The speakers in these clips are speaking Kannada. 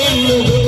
ನಮ್ಮಲ್ಲಿನ್ನು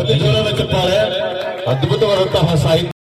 ವಾವ್ ಜೋರಾದ ಅದ್ಭುತವಾದಂತಹ ಸಾಹಿತ್ಯ.